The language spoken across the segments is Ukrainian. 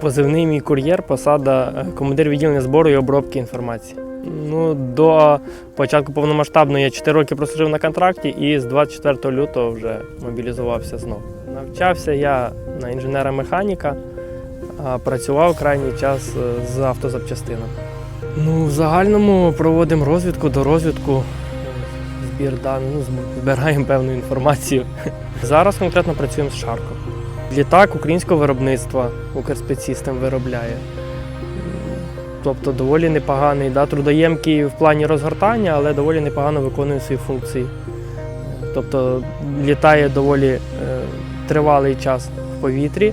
Позивний мій кур'єр, посада е, командир відділення збору і обробки інформації. Ну, до початку повномасштабної я 4 роки прослужив на контракті і з 24 лютого вже мобілізувався знову. Навчався я на інженера-механіка, працював крайній час е, з автозапчастинами. Ну, в загальному проводимо розвідку до розвідку, збір даних, ну, збираємо певну інформацію. Зараз конкретно працюємо з Шарком. Літак українського виробництва Укрспецсистем виробляє. Тобто доволі непоганий, да, трудоємкий в плані розгортання, але доволі непогано виконує свої функції. Тобто літає доволі е, тривалий час в повітрі,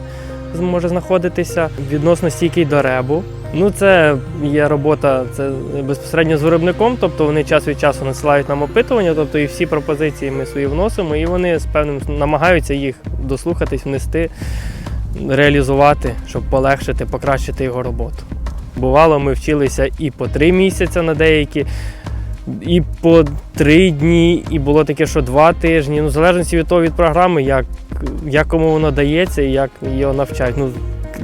може знаходитися, відносно стійкий до ребу. Ну, це є робота це безпосередньо з виробником, тобто вони час від часу надсилають нам опитування, тобто і всі пропозиції ми свої вносимо, і вони з певним намагаються їх дослухатись, внести, реалізувати, щоб полегшити, покращити його роботу. Бувало, ми вчилися і по три місяці на деякі, і по три дні, і було таке, що два тижні. Ну, в залежності від того від програми, як, як кому воно дається і як його навчають. Ну,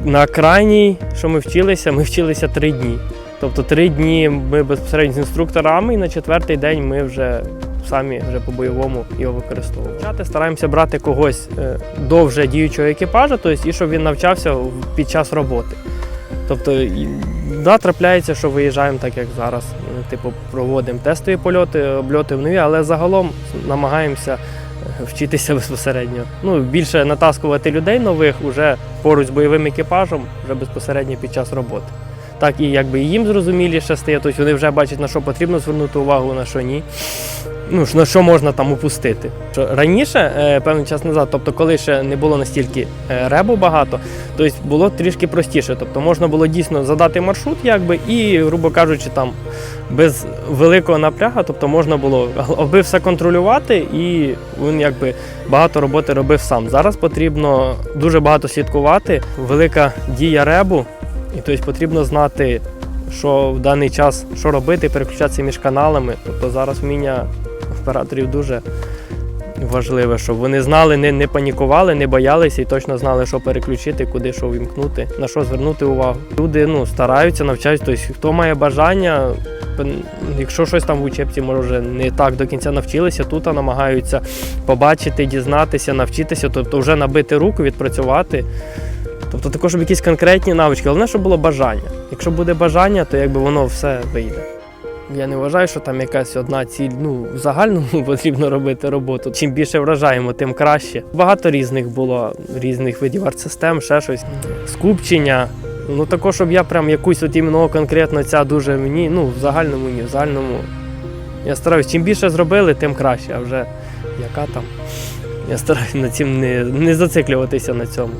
на крайній, що ми вчилися, ми вчилися три дні. Тобто три дні ми безпосередньо з інструкторами, і на четвертий день ми вже самі вже по-бойовому його використовуємо. Вчати Стараємося брати когось е, довже діючого екіпажа, тобто і щоб він навчався під час роботи. Тобто, да, трапляється, що виїжджаємо так, як зараз. Типу, проводимо тестові польоти, обльоти в нові, але загалом намагаємося вчитися безпосередньо. Ну, більше натаскувати людей нових уже поруч з бойовим екіпажем, вже безпосередньо під час роботи. Так і якби їм зрозуміліше стає, тобто вони вже бачать, на що потрібно звернути увагу, на що ні. Ну, на що можна там упустити. Раніше, е, певний час назад, тобто коли ще не було настільки е, ребу багато, тобто було трішки простіше. Тобто можна було дійсно задати маршрут, якби, і, грубо кажучи, там без великого напрягу, тобто можна було аби все контролювати, і він якби багато роботи робив сам. Зараз потрібно дуже багато слідкувати, велика дія ребу, і тобто потрібно знати, що в даний час що робити, переключатися між каналами. Тобто зараз вміння операторів дуже важливе, щоб вони знали, не, не панікували, не боялися і точно знали, що переключити, куди що вімкнути, на що звернути увагу. Люди ну, стараються, навчаються. Тобто, хто має бажання, якщо щось там в учебці, може не так до кінця навчилися, тут намагаються побачити, дізнатися, навчитися, тобто вже набити руку, відпрацювати. Тобто також щоб якісь конкретні навички. Головне, щоб було бажання. Якщо буде бажання, то якби воно все вийде. Я не вважаю, що там якась одна ціль. Ну, в загальному потрібно робити роботу. Чим більше вражаємо, тим краще. Багато різних було, різних видів арт-систем, ще щось. Скупчення. Ну також, щоб я прям якусь от іменно конкретно ця дуже мені, ну, в загальному ні, в загальному. Я стараюсь, чим більше зробили, тим краще. А вже яка там. Я стараюсь над цим не, не зациклюватися на цьому.